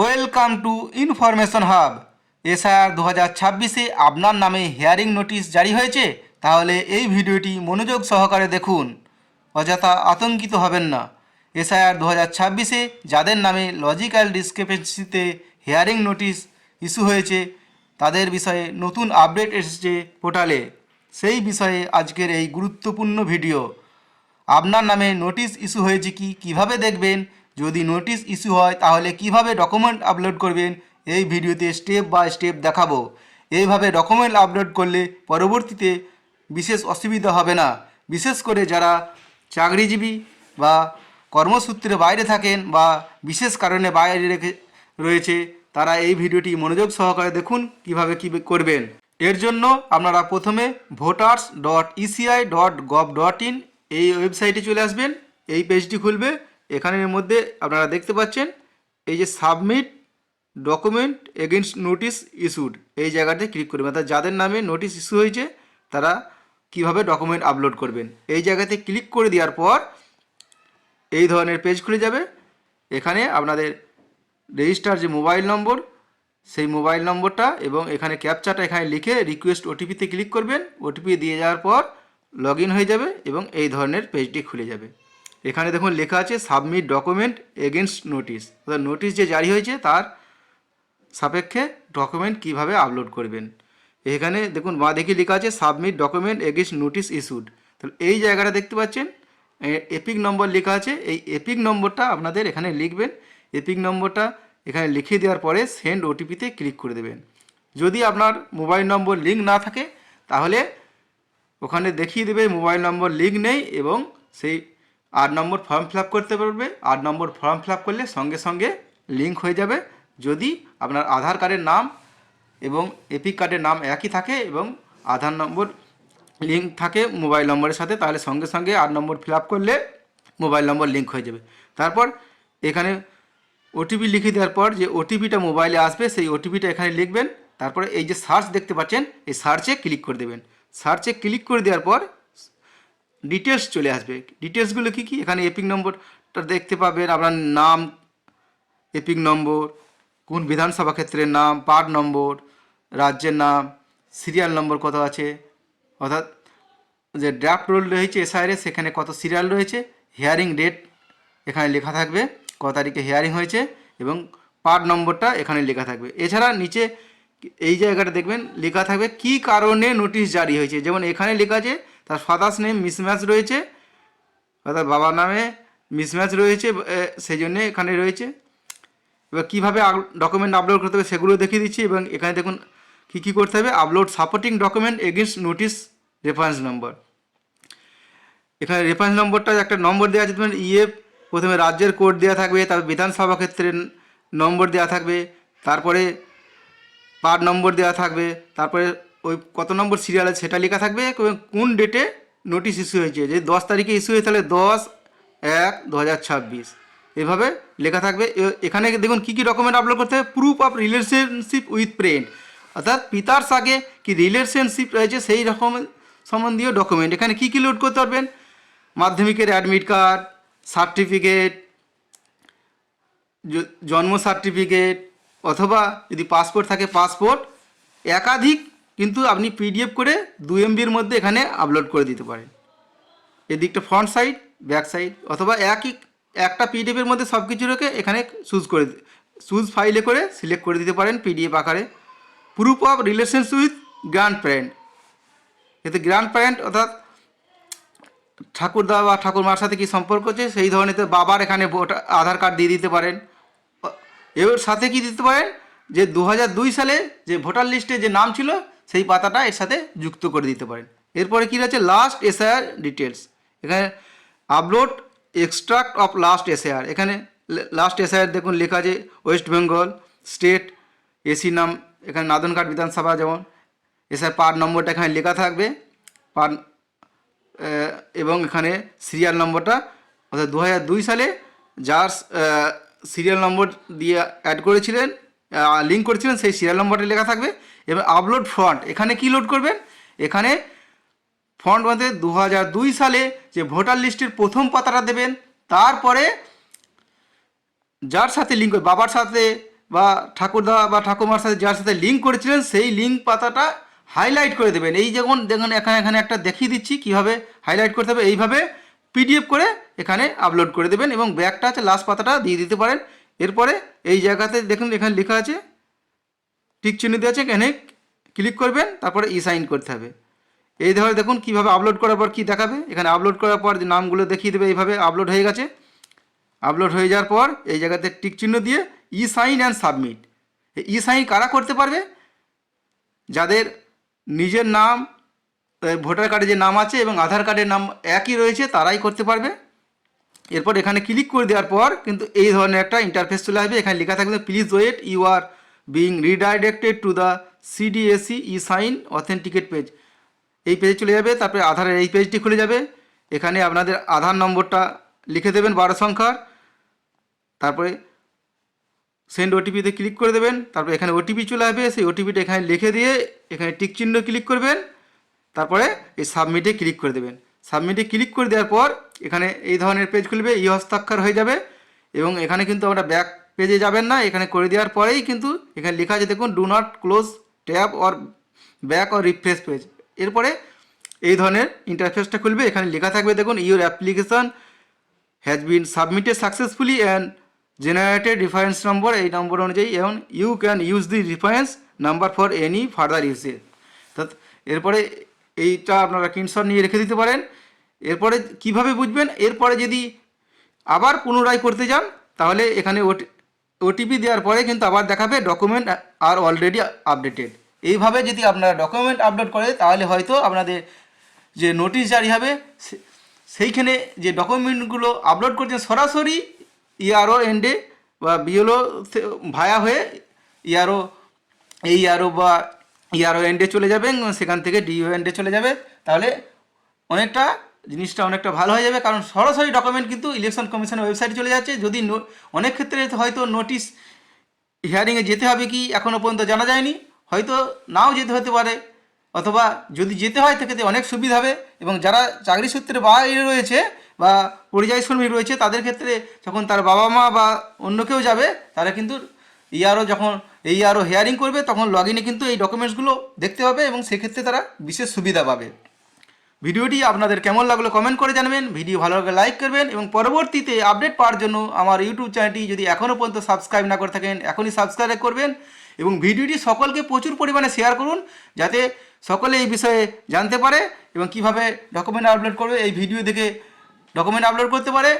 Welcome to information hub. SIR দু হাজার ছাব্বিশে আপনার নামে হেয়ারিং নোটিশ জারি হয়েছে? তাহলে এই ভিডিওটি মনোযোগ সহকারে দেখুন। অযথা আতঙ্কিত হবেন না। এসআইআর দু হাজার ছাব্বিশে যাদের নামে লজিক্যাল ডিসক্রিপেন্সিতে হেয়ারিং নোটিশ ইস্যু হয়েছে, তাদের বিষয়ে নতুন আপডেট এসেছে পোর্টালে। সেই বিষয়ে আজকের এই গুরুত্বপূর্ণ ভিডিও। আপনার নামে নোটিশ ইস্যু হয়েছে কি, কীভাবে দেখবেন? যদি নোটিশ ইস্যু হয়, তাহলে কীভাবে ডকুমেন্ট আপলোড করবেন? এই ভিডিওতে স্টেপ বাই স্টেপ দেখাবো। এইভাবে ডকুমেন্ট আপলোড করলে পরবর্তীতে বিশেষ অসুবিধা হবে না। বিশেষ করে যারা চাকরিজীবী বা কর্মসূত্রে বাইরে থাকেন বা বিশেষ কারণে বাইরে রেখে রয়েছে, তারা এই ভিডিওটি মনোযোগ সহকারে দেখুন, কীভাবে কী করবেন। এর জন্য আপনারা প্রথমে voters dot ECI dot gov dot in এই ওয়েবসাইটে চলে আসবেন। এই পেজটি খুলবে। এখানের মধ্যে আপনারা দেখতে পাচ্ছেন, এই যে submit document against notice issued এই জায়গাতে ক্লিক করবেন। অর্থাৎ যাদের নামে নোটিশ ইস্যু হয়েছে, তারা কীভাবে ডকুমেন্ট আপলোড করবেন? এই জায়গাতে ক্লিক করে দেওয়ার পর এই ধরনের পেজ খুলে যাবে। এখানে আপনাদের রেজিস্টার যে মোবাইল নম্বর সেই মোবাইল নম্বরটা এবং এখানে ক্যাপচাটা এখানে লিখে রিকোয়েস্ট ওটিপিতে ক্লিক করবেন। ওটিপি দিয়ে যাওয়ার পর লগ হয়ে যাবে এবং এই ধরনের পেজটি খুলে যাবে। এখানে দেখুন লেখা আছে সাবমিট ডকুমেন্ট এগেনস্ট নোটিশ অর্থাৎ নোটিশ যে জারি হয়েছে, তার সাপেক্ষে ডকুমেন্ট কীভাবে আপলোড করবেন? এখানে দেখুন বা দেখি লেখা আছে submit document against notice issued তাহলে এই জায়গাটা দেখতে পাচ্ছেন এপিক নম্বর লেখা আছে, এই এপিক নম্বরটা আপনাদের এখানে লিখবেন এপিক নম্বরটা এখানে লিখে দেওয়ার পরে সেন্ড ওটিপিতে ক্লিক করে দেবেন। যদি আপনার মোবাইল নম্বর লিঙ্ক না থাকে, তাহলে ওখানে দেখিয়ে দেবে মোবাইল নম্বর লিঙ্ক নেই এবং সেই আট নম্বর ফর্ম ফিল করতে পারবে। আট নম্বর ফর্ম ফিল করলে সঙ্গে সঙ্গে লিঙ্ক হয়ে যাবে। যদি আপনার আধার কার্ডের নাম এবং এপিক কার্ডের নাম একই থাকে এবং আধার নম্বর লিঙ্ক থাকে মোবাইল নম্বরের সাথে, তাহলে সঙ্গে সঙ্গে আট নম্বর ফিল করলে মোবাইল নম্বর লিঙ্ক হয়ে যাবে। তারপর এখানে ওটিপি লিখে দেওয়ার পর যে ওটিপিটা মোবাইলে আসবে, সেই ওটিপিটা এখানে লিখবেন। তারপরে এই যে সার্চ দেখতে পাচ্ছেন, এই সার্চে ক্লিক করে দেবেন। সার্চে ক্লিক করে দেওয়ার পর ডিটেলস চলে আসবে। ডিটেলসগুলো কী কী? এখানে এপিক নম্বরটা দেখতে পাবেন, আপনার নাম এপিক নম্বর কোন বিধানসভা ক্ষেত্রের নাম পার্ট নম্বর রাজ্যের নাম সিরিয়াল নম্বর কত আছে, অর্থাৎ যে ড্রাফট রোল রয়েছে এসআইআরে সেখানে কত সিরিয়াল রয়েছে হিয়ারিং ডেট এখানে লেখা থাকবে কত তারিখে হিয়ারিং হয়েছে এবং পার্ট নম্বরটা এখানে লেখা থাকবে। এছাড়া নিচে এই জায়গাটা দেখবেন, লেখা থাকবে কি কারণে নোটিশ জারি হয়েছে। যেমন এখানে লেখা আছে তার ফাদার্স নেম মিসম্যাচ রয়েছে অর্থাৎ বাবার নামে মিসম্যাচ রয়েছে সেই জন্যে এখানে রয়েছে। এবার কীভাবে ডকুমেন্ট আপলোড করতে হবে সেগুলো দেখিয়ে দিচ্ছি, এবং এখানে দেখুন কী কী করতে হবে। Upload supporting document against notice reference number এখানে রেফারেন্স নম্বরটা একটা নম্বর দেওয়া আছে তোমার ইয়ে প্রথমে রাজ্যের কোড দেওয়া থাকবে, তারপর বিধানসভা ক্ষেত্রের নম্বর দেওয়া থাকবে, তারপরে পার্ট নম্বর দেওয়া থাকবে, তারপরে ওই কত নম্বর সিরিয়ালে সেটা লেখা থাকবে কোন ডেটে নোটিশ ইস্যু হয়েছে? যে দশ তারিখে ইস্যু হয়েছে তাহলে দশ এক দু হাজার ছাব্বিশ। এভাবে লেখা থাকবে। এখানে দেখুন কী কী ডকুমেন্ট আপলোড করতে হবে। Proof of relationship with parent অর্থাৎ পিতার সাথে কি রিলেশনশিপ রয়েছে সেই রকম সম্বন্ধীয় ডকুমেন্ট এখানে কী কী লোড করতে পারবেন? মাধ্যমিকের অ্যাডমিট কার্ড সার্টিফিকেট জন্ম সার্টিফিকেট অথবা যদি পাসপোর্ট থাকে পাসপোর্ট একাধিক কিন্তু আপনি পিডিএফ করে দু এমবির মধ্যে এখানে আপলোড করে দিতে পারেন। এদিকটা ফ্রন্ট সাইড ব্যাক সাইড অথবা একই, একটা পিডিএফের মধ্যে সব কিছু রেখে এখানে চুজ করে চুজ ফাইলে করে সিলেক্ট করে দিতে পারেন পিডিএফ আকারে। Proof of relations with grandparent এতে গ্র্যান্ড প্যারেন্ট অর্থাৎ ঠাকুরদা বা ঠাকুরমার সাথে কি সম্পর্ক আছে? সেই ধরনের বাবার এখানে ভোট আধার কার্ড দিয়ে দিতে পারেন। এর সাথে কি দিতে পারেন? যে দু সালে যে ভোটার লিস্টে যে নাম ছিল সেই পাতাটা এর সাথে যুক্ত করে দিতে পারেন। এরপরে কী রয়েছে? লাস্ট এসআইআর ডিটেলস এখানে upload extract of last SIR এখানে লাস্ট এসআইআর দেখুন লেখা আছে ওয়েস্ট বেঙ্গল স্টেট এসি নাম। এখানে নাদনঘাট বিধানসভা যেমন। এসআই পার্ট নম্বরটা এখানে লেখা থাকবে। পার এবং এখানে সিরিয়াল নম্বরটা অর্থাৎ দু সালে যার সিরিয়াল নম্বর দিয়ে অ্যাড করেছিলেন লিঙ্ক করেছিলেন, সেই সিরিয়াল নম্বরটা লেখা থাকবে। এবং আপলোড ফ্রন্ট এখানে কি লোড করবেন? এখানে ফ্রন্ট মধ্যে দু দুই সালে যে ভোটার লিস্টের প্রথম পাতাটা দেবেন, তারপরে যার সাথে লিঙ্ক বাবার সাথে বা ঠাকুরদা বা ঠাকুমার সাথে যার সাথে লিঙ্ক করেছিলেন, সেই লিঙ্ক পাতাটা হাইলাইট করে দেবেন। এই যেমন দেখুন, এখানে এখানে একটা দেখিয়ে দিচ্ছি, কীভাবে হাইলাইট করতে হবে। এইভাবে পিডিএফ করে এখানে আপলোড করে দেবেন এবং ব্যাকটা আছে লাস্ট পাতাটা দিয়ে দিতে পারেন। এরপরে এই জায়গাতে দেখুন, এখানে লেখা আছে টিক চিহ্ন দেওয়া আছে, এখানে ক্লিক করবেন, তারপরে ই সাইন করতে হবে। এই ধরে দেখুন, কীভাবে আপলোড করার পর কী দেখাবে? এখানে আপলোড করার পর যে নামগুলো দেখিয়ে দেবে, এইভাবে আপলোড হয়ে গেছে। আপলোড হয়ে যাওয়ার পর এই জায়গাতে টিক চিহ্ন দিয়ে e sign and submit e sign কারা করতে পারবে? যাদের নিজের নাম ভোটার কার্ডে যে নাম আছে এবং আধার কার্ডের নাম একই রয়েছে, তারাই করতে পারবে। এরপর এখানে ক্লিক করে দেওয়ার পর কিন্তু এই ধরনের একটা ইন্টারফেস চলে আসবে। এখানে লেখা থাকবে please wait you are being redirected to the CDAC e sign authenticate page এই পেজে চলে যাবে, তারপরে আধারের এই পেজটি খুলে যাবে। এখানে আপনাদের আধার নম্বরটা লিখে দেবেন বারো সংখ্যার। তারপরে সেন্ড ওটিপিতে ক্লিক করে দেবেন। তারপরে এখানে ওটিপি চলে আসবে, সেই ওটিপিটা এখানে লিখে দিয়ে এখানে টিক চিহ্ন ক্লিক করবেন। তারপরে এই সাবমিটে ক্লিক করে দেবেন। সাবমিটে ক্লিক করে দেওয়ার পর এখানে এই ধরনের পেজ খুলবে ই হস্তাক্ষর হয়ে যাবে এবং এখানে কিন্তু আমরা ব্যাক পেজে যাবেন না, এখানে করে দেওয়ার পরেই কিন্তু এখানে লেখা আছে, দেখুন do not close tab or back or refresh page এরপরে এই ধরনের ইন্টারফেসটা খুলবে, এখানে লেখা থাকবে, দেখুন your application has been submitted successfully and generated reference number এই নম্বর অনুযায়ী এবং you can use the reference number for any further uses এরপরে এইটা আপনারা স্ক্রিনশট নিয়ে রেখে দিতে পারেন। এরপরে কীভাবে বুঝবেন? এরপরে যদি আবার পুনরায় করতে যান, তাহলে এখানে ওটি, ওটিপি দেওয়ার পরে কিন্তু আবার দেখাবে ডকুমেন্ট আর অলরেডি আপডেটেড এইভাবে যদি আপনারা ডকুমেন্ট আপলোড করে, তাহলে হয়তো আপনাদের যে নোটিশ জারি হবে সেইখানে যে ডকুমেন্টগুলো আপলোড করছেন সরাসরি ইআরও এন্ডে বা বিএলও ভায়া হয়ে ইআরও এই ইআরও বা ইআরও এন্ডে চলে যাবেন, সেখান থেকে ডিও এন্ডে চলে যাবে। তাহলে অনেকটা জিনিসটা অনেকটা ভালো হয়ে যাবে, কারণ সরাসরি ডকুমেন্ট কিন্তু ইলেকশন কমিশনের ওয়েবসাইটে চলে যাচ্ছে। যদি অনেক ক্ষেত্রে হয়তো নোটিশ হিয়ারিংয়ে যেতে হবে কি এখনও পর্যন্ত জানা যায়নি। হয়তো নাও যেতে হতে পারে, অথবা যদি যেতে হয় সেক্ষেত্রে অনেক সুবিধা হবে। এবং যারা চাকরি সূত্রে বাইরে রয়েছে বা পরিযায়ী শ্রমিক রয়েছে, তাদের ক্ষেত্রে যখন তার বাবা মা বা অন্য কেউ যাবে, তারা কিন্তু ইয়ারও যখন, এই আরও হেয়ারিং করবে, তখন লগ ইনে কিন্তু এই ডকুমেন্টসগুলো দেখতে পাবে এবং সেক্ষেত্রে তারা বিশেষ সুবিধা পাবে। ভিডিওটি আপনাদের কেমন লাগল কমেন্ট করে জানাবেন। ভিডিও ভালো লাগলে লাইক করবেন এবং পরবর্তীতে আপডেট পাওয়ার জন্য আমার ইউটিউব চ্যানেলটি যদি এখনও পর্যন্ত সাবস্ক্রাইব না করে থাকেন, এখনই সাবস্ক্রাইব করবেন এবং ভিডিওটি সকলকে প্রচুর পরিমাণে শেয়ার করুন যাতে সকলে এই বিষয়ে জানতে পারে এবং কীভাবে ডকুমেন্ট আপলোড করবে, এই ভিডিও দেখে ডকুমেন্ট আপলোড করতে পারে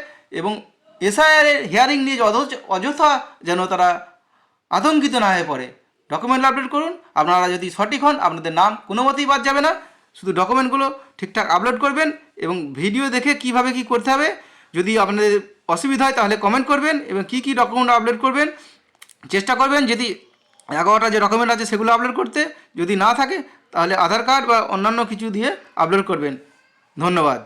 এবং এসআইআরের হিয়ারিং নিয়ে অযথা যেন তারা আতঙ্কিত না হয়ে পড়ে। ডকুমেন্ট আপলোড করুন। আপনারা যদি সঠিক হন, আপনাদের নাম কোনো মতেই বাদ যাবে না। শুধু ডকুমেন্টগুলো ঠিকঠাক আপলোড করবেন এবং ভিডিও দেখে কীভাবে কি করতে হবে। যদি আপনাদের অসুবিধা হয় তাহলে কমেন্ট করবেন এবং কি কি ডকুমেন্ট আপলোড করবেন। চেষ্টা করবেন যদি এগারোটা যে ডকুমেন্ট আছে সেগুলো আপলোড করতে। যদি না থাকে তাহলে আধার কার্ড বা অন্যান্য কিছু দিয়ে আপলোড করবেন। ধন্যবাদ।